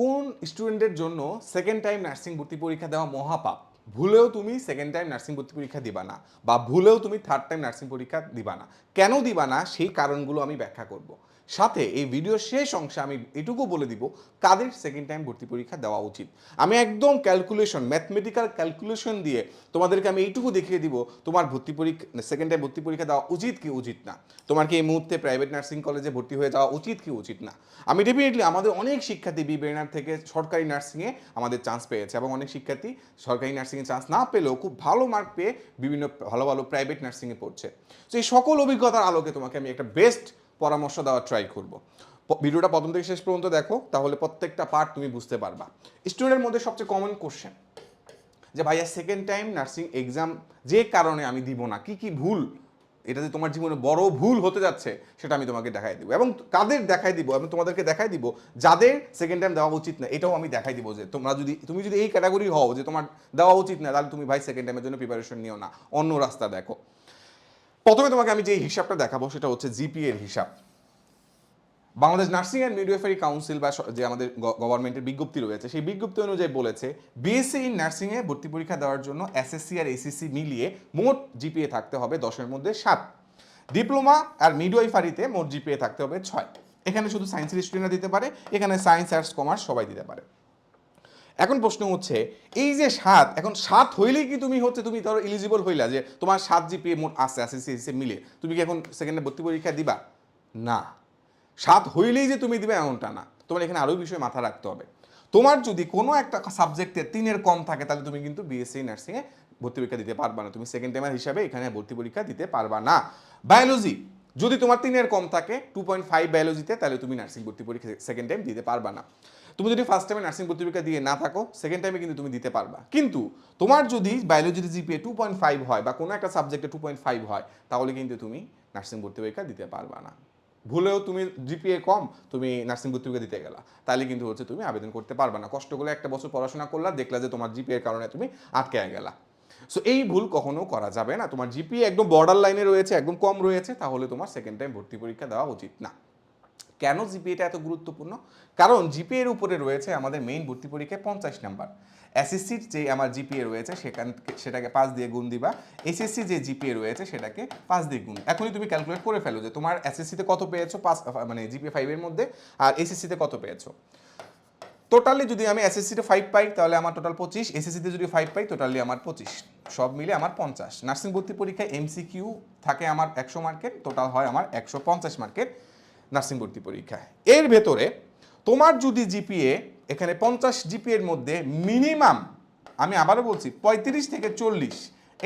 কোন স্টুডেন্টের জন্য সেকেন্ড টাইম নার্সিং ভর্তি পরীক্ষা দেওয়া মহাপাপ? ভুলেও তুমি সেকেন্ড টাইম নার্সিং ভর্তি পরীক্ষা দিবা না বা ভুলেও তুমি থার্ড টাইম নার্সিং পরীক্ষা দিবা না। কেন দিবা না? সেই কারণগুলো আমি ব্যাখ্যা করব। সাথে এই ভিডিওর শেষ অংশে আমি এটুকু বলে দিব, কাদের সেকেন্ড টাইম ভর্তি পরীক্ষা দেওয়া উচিত। আমি একদম ক্যালকুলেশন ম্যাথমেটিক্যাল ক্যালকুলেশন দিয়ে তোমাদেরকে আমি এইটুকু দেখিয়ে দিব, তোমার ভর্তি পরীক্ষা সেকেন্ড টাইম ভর্তি পরীক্ষা দেওয়া উচিত কি উচিত না। তোমার কি এই মুহূর্তে প্রাইভেট নার্সিং কলেজে ভর্তি হয়ে যাওয়া উচিত কি উচিত না। আমি ডেফিনেটলি আমাদের অনেক শিক্ষার্থী বি ব্রেনার থেকে সরকারি নার্সিংয়ে আমাদের চান্স পেয়েছে এবং অনেক শিক্ষার্থী সরকারি নার্সিংয়ে চান্স না পেলেও খুব ভালো মার্ক পেয়ে বিভিন্ন ভালো ভালো প্রাইভেট নার্সিংয়ে পড়ছে। তো এই সকল অভিজ্ঞতার আলোকে তোমাকে আমি একটা বেস্ট পরামর্শ দেওয়ার ট্রাই করব। ভিডিওটা প্রথম থেকে শেষ পর্যন্ত দেখো, তাহলে প্রত্যেকটা পার্ট তুমি বুঝতে পারবা। স্টুডেন্টের মধ্যে সবচেয়ে কমন কোশ্চেন যে ভাইয়া সেকেন্ড টাইম নার্সিং এক্সাম যে কারণে আমি দিব না, কি কি ভুল? এটা যে তোমার জীবনে বড় ভুল হতে যাচ্ছে, সেটা আমি তোমাকে দেখাই দিব। এবং কাদের দেখাই দিব আমি তোমাদেরকে দেখাই দিব, যাদের সেকেন্ড টাইম দেওয়া উচিত না, এটাও আমি দেখাই দিব যে তোমরা যদি, তুমি যদি এই ক্যাটাগরি হও যে তোমার দেওয়া উচিত না, তাহলে তুমি ভাই সেকেন্ড টাইমের জন্য প্রিপারেশন নিও না। অন্য রাস্তা দেখো। প্রথমে তোমাকে আমি যে হিসাবটা দেখাবো সেটা হচ্ছে জিপি এর হিসাব। Bangladesh nursing and midwifery council বা যে আমাদের গভর্নমেন্টের বিজ্ঞপ্তি রয়েছে, সেই বিজ্ঞপ্তি অনুযায়ী বলেছে বিএসসি ইন নার্সিংয়ে ভর্তি পরীক্ষা দেওয়ার জন্য এসএসসি আর এসিসি মিলিয়ে মোট জিপিএ থাকতে হবে দশের মধ্যে সাত। ডিপ্লোমা আর মিডওয়াইফারিতে মোট জিপিএ থাকতে হবে ছয়। এখানে শুধু সায়েন্সের স্টুডেন্টরা দিতে পারে, এখানে সায়েন্স আর্টস কমার্স সবাই দিতে পারে। এখন প্রশ্ন হচ্ছে, এই যে সাত, এখন সাত হইলেই কি তুমি হচ্ছে, তুমি ধরো এলিজিবল হইলা যে তোমার সাত জিপিএ মোট আছে এসএসসি এসএসসি মিলে, তুমি কি এখন সেকেন্ডে ভর্তি পরীক্ষা দিবা? না। সাত হইলেই যে তুমি দিবে এমনটা না। তোমার এখানে আরও বিষয় মাথা রাখতে হবে। তোমার যদি কোনো একটা সাবজেক্টে তিনের কম থাকে, তাহলে তুমি কিন্তু বিএসসি নার্সিংয়ে ভর্তি পরীক্ষা দিতে পারবা না। তুমি সেকেন্ড টাইমের হিসাবে এখানে ভর্তি পরীক্ষা দিতে পারবা না। বায়োলজি যদি তোমার তিনের কম থাকে টু পয়েন্ট ফাইভ বায়োলজিতে তাহলে তুমি নার্সিং ভর্তি পরীক্ষা সেকেন্ড টাইম দিতে পারবা না। তুমি যদি ফার্স্ট টাইমে নার্সিং পরীক্ষা দিয়ে না থাকো সেকেন্ড টাইমে কিন্তু তুমি দিতে পারবা। কিন্তু তোমার যদি বায়োলজির জিপিএ টু পয়েন্ট ফাইভ হয় বা কোনো একটা সাবজেক্টে টু পয়েন্ট ফাইভ হয়, তাহলে কিন্তু তুমি নার্সিং ভর্তি পরীক্ষা দিতে পারবা না। ভুলেও তুমি জিপিএ কম, তুমি নার্সিং ভর্তি পরীক্ষা দিতে গেলা। তাহলে কিন্তু হচ্ছে তুমি আবেদন করতে পারবে না। কষ্ট করে একটা বছর পড়াশোনা করলা, দেখলা যে তোমার জিপিএ কারণে তুমি আটকে গেলা। সো এই ভুল কখনো করা যাবে না। তোমার জিপিএ একদম বর্ডার লাইনে রয়েছে, একদম কম রয়েছে, তাহলে তোমার সেকেন্ড টাইম ভর্তি পরীক্ষা দেওয়া উচিত না। কেন জিপিএটা এত গুরুত্বপূর্ণ? কারণ জিপিএর উপরে রয়েছে আমাদের মেইন ভর্তি পরীক্ষায় পঞ্চাশ নাম্বার। এসএসসির যে আমার জিপিএ রয়েছে, সেখান সেটাকে পাঁচ দিয়ে গুণ দিবা। এসএসসি যে জিপিএ রয়েছে, সেটাকে পাঁচ দিয়ে গুণ। এখনই তুমি ক্যালকুলেট করে ফেলো যে তোমার এসএসসিতে কত পেয়েছ পাঁচ মানে জিপিএ ফাইভের মধ্যে, আর এসএসসিতে কত পেয়েছ। টোটালি যদি আমি এসএসসিতে ফাইভ পাই, তাহলে আমার টোটাল পঁচিশ। এসএসসিতে যদি ফাইভ পাই টোটালি আমার পঁচিশ। সব মিলে আমার পঞ্চাশ। নার্সিং ভর্তি পরীক্ষায় এমসিকিউ থাকে আমার একশো মার্কেট টোটাল হয় আমার একশো পঞ্চাশ মার্কের নার্সিং ভর্তি পরীক্ষায় এর ভেতরে তোমার যদি জিপিএ, এখানে পঞ্চাশ জিপিএর মধ্যে মিনিমাম, আমি আবারও বলছি, পঁয়ত্রিশ থেকে চল্লিশ,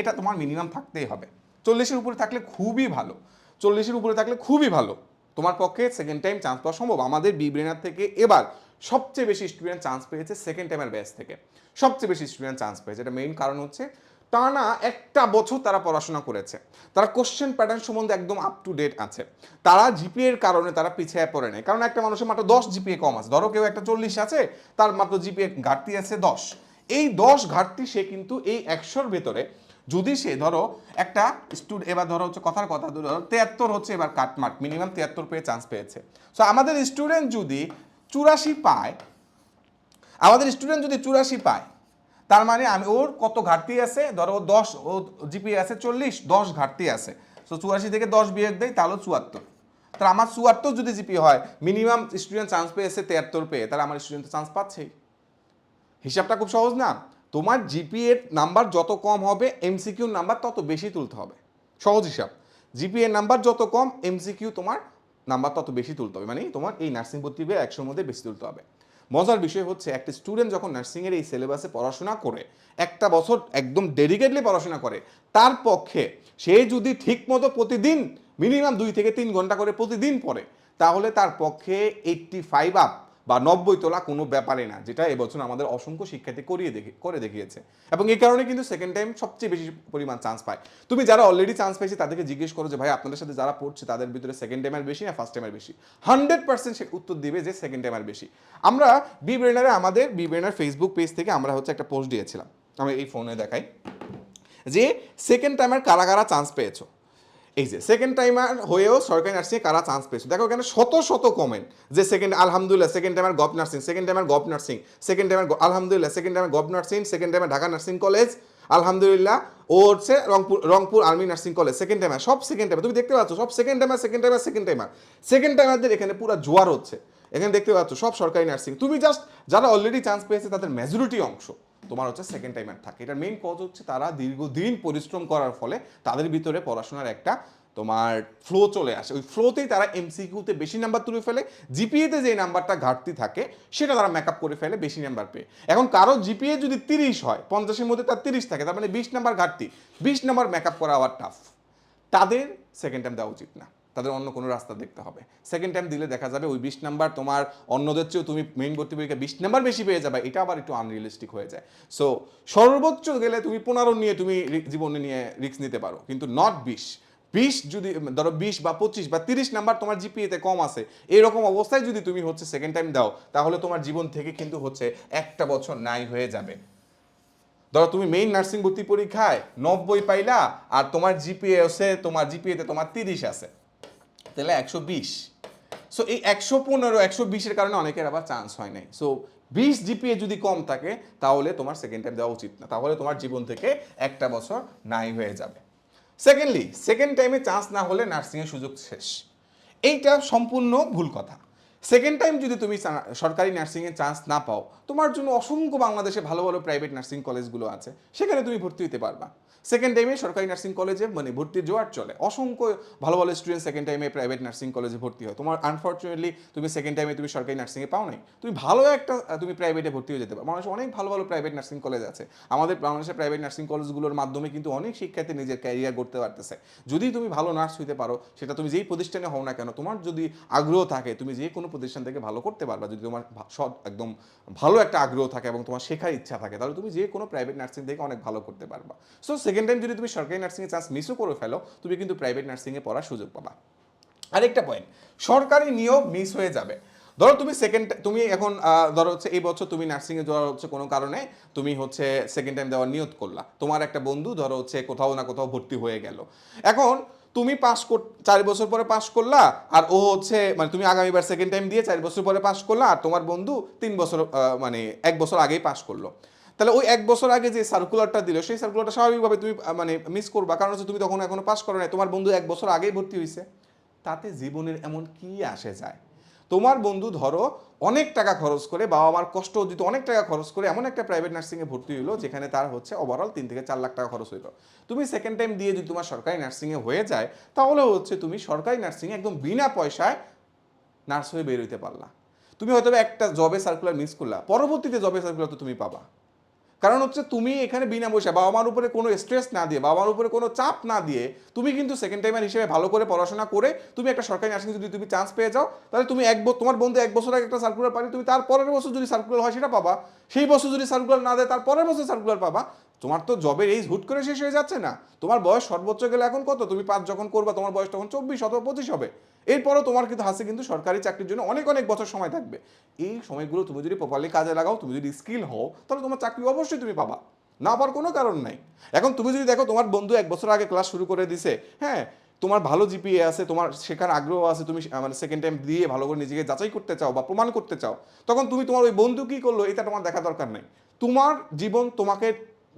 এটা তোমার মিনিমাম থাকতেই হবে। চল্লিশের উপরে থাকলে খুবই ভালো। চল্লিশের উপরে থাকলে খুবই ভালো। তোমার পক্ষে সেকেন্ড টাইম চান্স পাওয়া সম্ভব। আমাদের বি ব্রেনার থেকে এবার সবচেয়ে বেশি স্টুডেন্ট চান্স পেয়েছে সেকেন্ড টাইমের ব্যাচ থেকে। সবচেয়ে বেশি স্টুডেন্ট চান্স পেয়েছে। এটা মেইন কারণ হচ্ছে টানা একটা বছর তারা পড়াশোনা করেছে। তারা কোশ্চেন প্যাটার্ন সম্বন্ধে একদম আপ টু ডেট আছে। তারা জিপিএ এর কারণে তারা পিছিয়ে পড়ে নেয় কারণ একটা মানুষের মাত্র দশ জিপিএ কম আছে। ধরো কেউ একটা চল্লিশ আছে, তার মাত্র জিপিএ ঘাটতি আছে দশ। এই দশ ঘাটতি সে কিন্তু এই একশোর ভেতরে যদি সে ধরো একটা স্টুড এবার ধরো হচ্ছে কথার কথা, ধরো তেয়াত্তর হচ্ছে এবার কাটমার্ক মিনিমাম তেয়াত্তর পেয়ে চান্স পেয়েছে। সো আমাদের স্টুডেন্ট যদি চুরাশি পায়, আমাদের স্টুডেন্ট যদি চুরাশি পায় তার মানে আমি, ওর কত ঘাটতি আছে? ধরো দশ, ও জিপি আছে চল্লিশ, দশ ঘাটতি আছে। সো চুরাশি থেকে দশ বিয়োগ দেয় তাহলে চুয়াত্তর। তাহলে আমার চুয়াত্তর যদি জিপি হয় মিনিমাম স্টুডেন্ট চান্স পেয়েছে তেয়াত্তর পেয়ে, তাহলে আমার স্টুডেন্ট চান্স পাচ্ছেই। হিসাবটা খুব সহজ না? তোমার জিপিএর নাম্বার যত কম হবে এমসিকিউর নাম্বার তত বেশি তুলতে হবে। সহজ হিসাব। জিপিএর নাম্বার যত কম এমসিকিউ তোমার নাম্বার তত বেশি তুলতে হবে। মানে তোমার এই নার্সিং ভর্তি একশোর মধ্যে বেশি তুলতে হবে। মজার বিষয় হচ্ছে একটা স্টুডেন্ট যখন নার্সিংয়ের এই সিলেবাসে পড়াশোনা করে, একটা বছর একদম ডেডিকেটলি পড়াশোনা করে, তার পক্ষে সে যদি ঠিক মতো প্রতিদিন মিনিমাম দুই থেকে তিন ঘণ্টা করে প্রতিদিন পড়ে, তাহলে তার পক্ষে এইট্টি ফাইভ আপ বা নব্বই তোলা কোনো ব্যাপারে না, যেটা এবছর আমাদের অসংখ্য শিক্ষার্থী করিয়ে দেখে, করে দেখিয়েছে। এবং এই কারণে কিন্তু সেকেন্ড টাইম সবচেয়ে বেশি পরিমাণ চান্স পায়। তুমি যারা অলরেডি চান্স পেয়েছে তাদেরকে জিজ্ঞেস করো যে, ভাই, আপনাদের সাথে যারা পড়ছে তাদের ভিতরে সেকেন্ড টাইমের বেশি না ফার্স্ট টাইমের বেশি? হান্ড্রেড পার্সেন্ট সে উত্তর দিবে যে সেকেন্ড টাইমের বেশি। আমরা বি ব্রেনারে আমাদের বি ব্রেনার ফেসবুক পেজ থেকে আমরা হচ্ছে একটা পোস্ট দিয়েছিলাম। আমি এই ফোনে দেখাই। যে সেকেন্ড টাইমের কারা কারা চান্স পেয়েছ? এই যে সেকেন্ড টাইমার হয়েও সরকারি নার্সিং কারা চান্স পেয়েছে? দেখো এখানে শত শত কমেন্ট যে সেকেন্ড আলহামদুলিল্লাহ second timer gov nursing second timer gov nursing second timer আলহামদুলিল্লাহ second timer gov nursing second timer Dhaka nursing college আলহামদুলিল্লাহ, ও হচ্ছে Rangpur Rangpur army nursing college second timer সব সেকেন্ড টাইমার তুমি দেখতে পাচ্ছ, সব second timer second timer second timer second টাইমারদের এখানে পুরো জোয়ার হচ্ছে, এখানে দেখতে পাচ্ছ, সব সরকারি নার্সিং তুমি জাস্ট যারা অলরেডি চান্স পেয়েছে তাদের মেজরিটি অংশ। তোমার হচ্ছে সেকেন্ড টাইমার থাকে। এটার মেইন কজ হচ্ছে তারা দীর্ঘদিন পরিশ্রম করার ফলে তাদের ভিতরে পড়াশোনার একটা তোমার ফ্লো চলে আসে। ওই ফ্লোতেই তারা এমসিকিউতে বেশি নাম্বার তুলে ফেলে জিপিএতে যে নাম্বারটা ঘাটতি থাকে, সেটা তারা মেকআপ করে ফেলে বেশি নাম্বার পেয়ে। এখন কারও জিপিএ যদি তিরিশ হয়, পঞ্চাশের মধ্যে তার তিরিশ থাকে, তার মানে বিশ নাম্বার ঘাটতি। বিশ নাম্বার মেকআপ করা আবার টাফ তাদের সেকেন্ড টাইম দেওয়া উচিত না। তাদের অন্য কোনো রাস্তা দেখতে হবে। সেকেন্ড টাইম দিলে দেখা যাবে ওই বিশ নাম্বার তোমার অন্যদের চেয়েও তুমি মেইন ভর্তি পরীক্ষা বিশ নাম্বার বেশি পেয়ে যাবে, এটা আবার একটু আনরিয়েলিস্টিক হয়ে যায়। সো সর্বোচ্চ গেলে তুমি পনেরো নিয়ে তুমি জীবনে নিয়ে রিস্ক নিতে পারো, কিন্তু নট বিশ। বিশ যদি, ধরো বিশ বা পঁচিশ বা তিরিশ নাম্বার তোমার জিপিএতে কম আছে, এরকম অবস্থায় যদি তুমি হচ্ছে সেকেন্ড টাইম দাও, তাহলে তোমার জীবন থেকে কিন্তু হচ্ছে একটা বছর নাই হয়ে যাবে। ধরো তুমি মেইন নার্সিং ভর্তি পরীক্ষায় নব্বই পাইলা, আর তোমার জিপিএ হচ্ছে তোমার জিপিএতে তোমার তিরিশ আছে। তাহলে একশো বিশ। সো এই একশো পনেরো, একশো বিশের কারণে অনেকের আবার চান্স হয় নাই। সো বিশ জিপিএ যদি কম থাকে, তাহলে তোমার সেকেন্ড টাইম দেওয়া উচিত না। তাহলে তোমার জীবন থেকে একটা বছর নাই হয়ে যাবে। সেকেন্ডলি সেকেন্ড টাইমে চান্স না হলে নার্সিংয়ের সুযোগ শেষ। এইটা সম্পূর্ণ ভুল কথা। সেকেন্ড টাইম যদি তুমি সরকারি নার্সিংয়ে চান্স না পাও, তোমার জন্য অসংখ্য বাংলাদেশে ভালো ভালো প্রাইভেট নার্সিং কলেজগুলো আছে। সেখানে তুমি ভর্তি হতে পারবা। সেকেন্ড টাইমে সরকারি নার্সিং কলেজে মানে ভর্তির জোয়ার চলে। অসংখ্য ভালো ভালো স্টুডেন্ট সেকেন্ড টাইমে প্রাইভেট নার্সিং কলেজে ভর্তি হয়। তোমার আনফর্চুনেটলি তুমি সেকেন্ড টাইমে তুমি সরকারি নার্সিংয়ে পাও নাই। তুমি ভালো একটা তুমি প্রাইভেটে ভর্তি হয়ে যেতে পারো। মানুষ অনেক ভালো ভালো প্রাইভেট নার্সিং কলেজ আছে। আমাদের বাংলাদেশের প্রাইভেট নার্সিং কলেজগুলোর মাধ্যমে কিন্তু অনেক শিক্ষার্থী নিজের ক্যারিয়ার করতে পারতেছে। যদি তুমি ভালো নার্স হইতে পারো, সেটা তুমি যেই প্রতিষ্ঠানে হও না কেন, তোমার যদি আগ্রহ থাকে, তুমি যে কোনো প্রতিষ্ঠান থেকে ভালো করতে পারবা। যদি তোমার সৎ, একদম ভালো একটা আগ্রহ থাকে এবং তোমার শেখার ইচ্ছা থাকে, তাহলে তুমি যে কোনো প্রাইভেট নার্সিং থেকে অনেক ভালো করতে পারবা। সো সেকেন্ড টাইম যদি তুমি সরকারি নার্সিংয়ে চান্স মিসও করে ফেলো, তুমি কিন্তু প্রাইভেট নার্সিংয়ে পড়ার সুযোগ পাবা। আরেকটা পয়েন্ট সরকারি নিয়োগ মিস হয়ে যাবে। ধরো তুমি সেকেন্ড তুমি এখন ধরো হচ্ছে এই বছর তুমি নার্সিংয়ে যাওয়ার হচ্ছে কোনো কারণে তুমি হচ্ছে সেকেন্ড টাইম দেওয়ার নিয়ত করলা। তোমার একটা বন্ধু ধরো হচ্ছে কোথাও না কোথাও ভর্তি হয়ে গেল। এখন তুমি পাস কর, চার বছর পরে পাস করলা, আর ও হচ্ছে মানে তুমি আগামীবার সেকেন্ড টাইম দিয়ে চার বছর পরে পাস করলা, আর তোমার বন্ধু তিন বছর মানে এক বছর আগেই পাস করল। তাহলে ওই এক বছর আগে যে সার্কুলারটা দিল, সেই সার্কুলারটা স্বাভাবিকভাবে তুমি মানে মিস করবা। কারণ হচ্ছে তুমি তখন এখনও পাস করো নাই। তোমার বন্ধু এক বছর আগেই ভর্তি হয়েছে তাতে জীবনের এমন কি আসে যায়? তোমার বন্ধু ধরো অনেক টাকা খরচ করে বাবা মার কষ্ট অর্জিত অনেক টাকা খরচ করে এমন একটা প্রাইভেট নার্সিংয়ে ভর্তি হইল, যেখানে তার হচ্ছে ওভারঅল তিন থেকে চার লাখ টাকা খরচ হইল। তুমি সেকেন্ড টাইম দিয়ে যদি তোমার সরকারি নার্সিংয়ে হয়ে যায়, তাহলে হচ্ছে তুমি সরকারি নার্সিংয়ে একদম বিনা পয়সায় নার্স হয়ে বের হইতে পারলা। তুমি হয়তো একটা জবে সার্কুলার মিস করলা, পরবর্তীতে জবে সার্কুলার তো তুমি পাবা। কারণ হচ্ছে তুমি এখানে বিনা পয়সা বাবা মার উপরে কোনো স্ট্রেস না দিয়ে বাবা মার উপরে কোনো চাপ না দিয়ে তুমি কিন্তু সেকেন্ড টাইমার হিসেবে ভালো করে পড়াশোনা করে তুমি একটা সরকারি নার্সিং যদি তুমি চান্স পেয়ে যাও, তাহলে তুমি এক তোমার বন্ধু এক বছর আগে একটা সার্কুলার পাবে, তুমি তার পরের বছর যদি সার্কুলার হয় সেটা পাবা, সেই বছর যদি সার্কুলার না দেয় তার পরের বছর সার্কুলার পাবা। তোমার তো জবের এই হুট করে শেষ হয়ে যাচ্ছে না। তোমার বয়স সর্বোচ্চ গেলে এখন কত? তুমি পাঁচ যখন করবা, তোমার বয়স তখন চব্বিশ অথবা পঁচিশ হবে। এরপরও তোমার কিন্তু হাসে কিন্তু সরকারি চাকরির জন্য অনেক অনেক বছর সময় থাকবে। এই সময়গুলো তুমি যদি প্রপারলি কাজে লাগাও, তুমি যদি স্কিল হও, তাহলে তোমার চাকরি অবশ্যই তুমি পাবা। না পাওয়ার কোনো কারণ নাই। এখন তুমি যদি দেখো তোমার বন্ধু এক বছর আগে ক্লাস শুরু করে দিছে হ্যাঁ তোমার ভালো জিপিএ আছে, তোমার শেখার আগ্রহ আছে, তুমি মানে সেকেন্ড টাইম দিয়ে ভালো করে নিজেকে যাচাই করতে চাও বা প্রমাণ করতে চাও, তখন তুমি তোমার ওই বন্ধু কি করল, এটা তোমার দেখা দরকার নেই। তোমার জীবন তোমাকে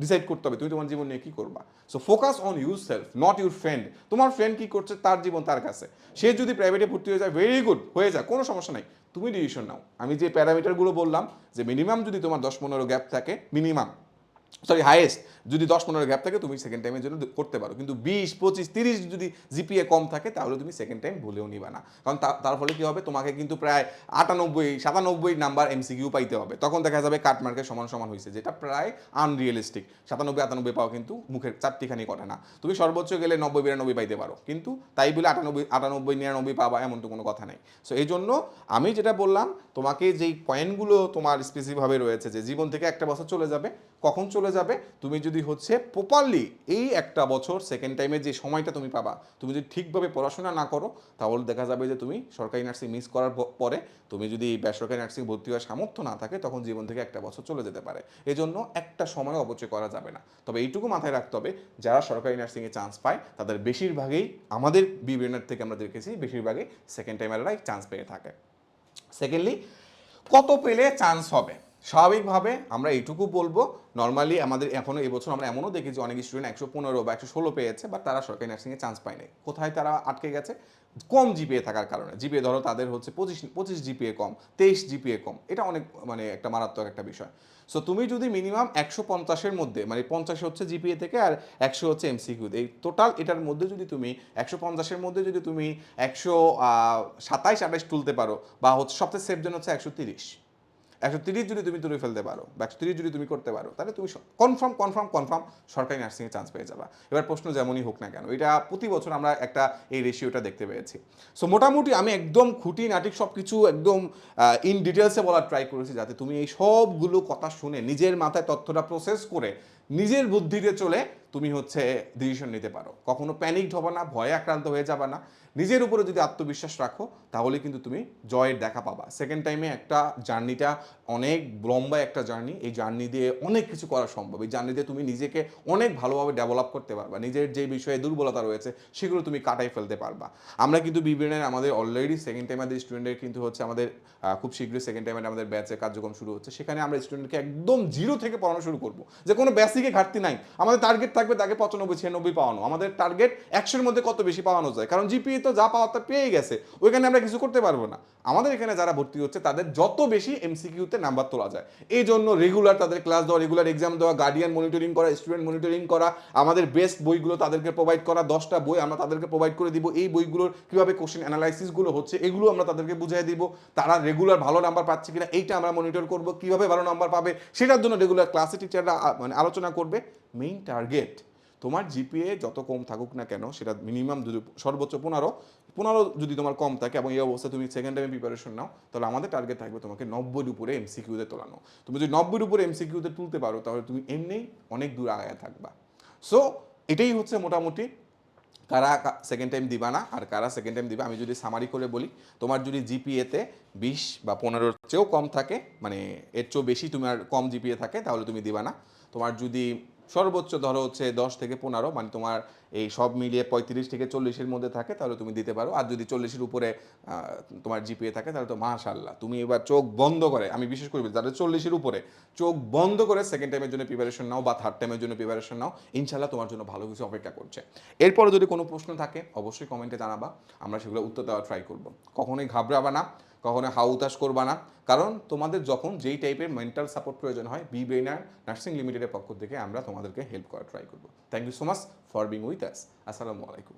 ডিসাইড করতে হবে, তুমি তোমার জীবন নিয়ে কি করবা? So focus on yourself not your friend তোমার ফ্রেন্ড কী করছে? তার জীবন তার কাছে। সে যদি প্রাইভেটে ভর্তি হয়ে যায় ভেরি গুড হয়ে যায় কোনো সমস্যা নাই। তুমি ডিসিশন নাও। আমি যে প্যারামিটারগুলো বললাম, যে মিনিমাম যদি তোমার দশ পনেরো গ্যাপ থাকে মিনিমাম সরি হাইয়েস্ট যদি দশ পনেরো গ্যাপ থাকে, তুমি সেকেন্ড টাইমের জন্য করতে পারো। কিন্তু বিশ, পঁচিশ, তিরিশ যদি জিপিএ কম থাকে, তাহলে তুমি সেকেন্ড টাইম ভুলেও নিবা না। কারণ তার ফলে কি হবে? তোমাকে কিন্তু প্রায় আটানব্বই, সাতানব্বই নাম্বার এমসিকিউ পাইতে হবে। তখন দেখা যাবে কাট মার্কের সমান সমান হয়েছে যেটা প্রায় আনরিয়েলিস্টিক সাতানব্বই, আটানব্বই পাওয়া কিন্তু মুখের চারটিখানি কথা না। তুমি সর্বোচ্চ গেলে নব্বই, বিরানব্বই পাইতে পারো। কিন্তু তাই বলে আটানব্বই আটানব্বই, নিরানব্বই পাবা, এমন তো কোনো কথা নেই। সো এই জন্য আমি যেটা বললাম, তোমাকে যেই পয়েন্টগুলো তোমার স্পেসিফিকভাবে রয়েছে, যে জীবন থেকে একটা বছর চলে যাবে, কখন চলে যাবে, তুমি যদি হচ্ছে প্রপারলি এই একটা বছর সেকেন্ড টাইমে যে সময়টা তুমি পাবা, তুমি যদি ঠিকভাবে পড়াশোনা না করো, তাহলে দেখা যাবে যে তুমি সরকারি নার্সিং মিস করার পরে তুমি যদি বেসরকারি নার্সিং ভর্তি হওয়ার সামর্থ্য না থাকে, তখন জীবন থেকে একটা বছর চলে যেতে পারে। এজন্য একটা সময় অপচয় করা যাবে না। তবে এইটুকু মাথায় রাখতে হবে, যারা সরকারি নার্সিংয়ে চান্স পায়, তাদের বেশিরভাগেই আমাদের বিবিএনের থেকে আমরা দেখেছি, বেশিরভাগই সেকেন্ড টাইমাররাই চান্স পেয়ে থাকে। সেকেন্ডলি কত পেলে চান্স হবে? স্বাভাবিকভাবে আমরা এইটুকু বলব নর্মালি আমাদের এখনও এবছর আমরা এমনও দেখেছি, অনেক স্টুডেন্ট একশো পনেরো বা একশো ষোলো পেয়েছে বা তারা সরকারি নার্সিংয়ে চান্স পায়নি। কোথায় তারা আটকে গেছে? কম জিপিএ থাকার কারণে। জিপিএ ধরো তাদের হচ্ছে পঁচিশ পঁচিশ জিপিএ কম, তেইশ জিপিএ কম। এটা অনেক মানে একটা মারাত্মক একটা বিষয়। সো তুমি যদি মিনিমাম একশো পঞ্চাশের মধ্যে মানে পঞ্চাশ হচ্ছে জিপিএ থেকে আর একশো হচ্ছে এমসিকিউ এই টোটাল এটার মধ্যে যদি তুমি একশো পঞ্চাশের মধ্যে যদি তুমি একশো সাতাইশ আঠাইশ তুলতে পারো, বা হচ্ছে সবচেয়ে সেফ জন্য হচ্ছে একশো তিরিশ। একশো তিরিশ যদি তুমি তুলে ফেলতে পারো বা একশো তিরিশ যদি তুমি করতে পারো, তাহলে তুমি কনফার্ম কনফার্ম কনফার্ম সরকারি নার্সিংয়ে চান্স পেয়ে যাবা। এবার প্রশ্ন যেমনই হোক না কেন, এটা প্রতি বছর আমরা একটা এই রেশিওটা দেখতে পেয়েছি। সো মোটামুটি আমি একদম খুঁটি নাটিক সব কিছু একদম ইন ডিটেলসে বলার ট্রাই করেছি, যাতে তুমি এই সবগুলো কথা শুনে নিজের মাথায় তথ্যটা প্রসেস করে নিজের বুদ্ধিতে চলে তুমি হচ্ছে ডিসিশন নিতে পারো। কখনো প্যানিক হবে না, ভয়ে আক্রান্ত হয়ে যাবে না। নিজের উপরে যদি আত্মবিশ্বাস রাখো, তাহলে কিন্তু তুমি জয়ের দেখা পাবা। সেকেন্ড টাইমে একটা জার্নিটা, অনেক লম্বা একটা জার্নি। এই জার্নি দিয়ে অনেক কিছু করা সম্ভব। এই জার্নি দিয়ে তুমি নিজেকে অনেক ভালোভাবে ডেভেলপ করতে পারবা। নিজের যে বিষয়ে দুর্বলতা রয়েছে, সেগুলো তুমি কাটাই ফেলতে পারবা। আমরা কিন্তু বিবিএনের আমাদের অলরেডি সেকেন্ড টাইম আমাদের স্টুডেন্টের কিন্তু হচ্ছে আমাদের খুব শীঘ্রই সেকেন্ড টাইমে আমাদের ব্যাচের কার্যক্রম শুরু হচ্ছে। সেখানে আমরা স্টুডেন্টকে একদম জিরো থেকে পড়ানো শুরু করব। যে কোনো বেসিকে ঘাটতি নাই। আমাদের টার্গেট থাকবে তাকে পঁচানব্বই, ছিয়ানব্বই পাওয়ানো। আমাদের টার্গেট একশোর মধ্যে কত বেশি পাওয়ানো যায়? কারণ জিপিএ তো যা পাওয়ার তা পেয়ে গেছে। ওইখানে আমরা কিছু করতে পারব না। আমাদের এখানে যারা ভর্তি হচ্ছে, তাদের যত বেশি এমসিকিউতে নাম্বার তোলা যায়। এই জন্য রেগুলার তাদের ক্লাস দেওয়া রেগুলার এক্সাম দেওয়া গার্ডিয়ান মনিটরিং করা স্টুডেন্ট মনিটরিং করা, আমাদের বেস্ট বইগুলো তাদেরকে প্রোভাইড করা, দশটা বই আমরা তাদেরকে প্রোভাইড করে দিব। এই বইগুলোর কীভাবে কোশ্চেন অ্যানালাইসিসগুলো হচ্ছে, এগুলো আমরা তাদেরকে বুঝিয়ে দিব। তারা রেগুলার ভালো নাম্বার পাচ্ছে কিনা, এইটা আমরা মনিটর করব। কীভাবে ভালো নাম্বার পাবে, সেটার জন্য রেগুলার ক্লাসে টিচাররা মানে আলোচনা করবে মেইন টার্গেট তোমার জিপিএ যত কম থাকুক না কেন, সেটা মিনিমাম যদি সর্বোচ্চ পনেরো পনেরো যদি তোমার কম থাকে এবং এই অবস্থায় তুমি সেকেন্ড টাইমে প্রিপারেশন নাও, তাহলে আমাদের টার্গেট থাকবে তোমাকে নব্বইয়ের উপরে এমসিকিউতে তোলানো। তুমি যদি নব্বইয়ের উপরে এমসিকিউতে তুলতে পারো, তাহলে তুমি এমনিই অনেক দূর আগায় থাকবা। সো এটাই হচ্ছে মোটামুটি কারা সেকেন্ড টাইম দিবা না আর কারা সেকেন্ড টাইম দিবা। আমি যদি সামারি করে বলি, তোমার যদি জিপিএতে বিশ বা পনেরোর চেয়েও কম থাকে মানে এর চেয়েও বেশি তোমার কম জিপিএ থাকে, তাহলে তুমি দিবা না। তোমার যদি সর্বোচ্চ ধরো হচ্ছে দশ থেকে পনেরো মানে তোমার এই সব মিলিয়ে পঁয়ত্রিশ থেকে চল্লিশের মধ্যে থাকে, তাহলে তুমি দিতে পারো। আর যদি চল্লিশের উপরে তোমার জিপিএ থাকে, তাহলে তো মাশাল্লাহ তুমি এবার চোখ বন্ধ করে, আমি বিশেষ করে যাদের চল্লিশের উপরে, চোখ বন্ধ করে সেকেন্ড টাইমের জন্য প্রিপারেশন নাও বা থার্ড টাইমের জন্য প্রিপারেশন নাও ইনশাল্লাহ তোমার জন্য ভালো কিছু অপেক্ষা করছে। এরপরে যদি কোনো প্রশ্ন থাকে, অবশ্যই কমেন্টে জানাবা, আমরা সেগুলো উত্তর দেওয়ার ট্রাই করব। কখনোই ঘাবড়াবা না। কখনো হাউতাস করবা না। কারণ তোমাদের যখন যেই টাইপের মেন্টাল সাপোর্ট প্রয়োজন হয় বি ব্রেনার নার্সিং লিমিটেডের পক্ষ থেকে আমরা তোমাদেরকে হেল্প করার ট্রাই করব। Thank you so much for being with us আসসালামু আলাইকুম।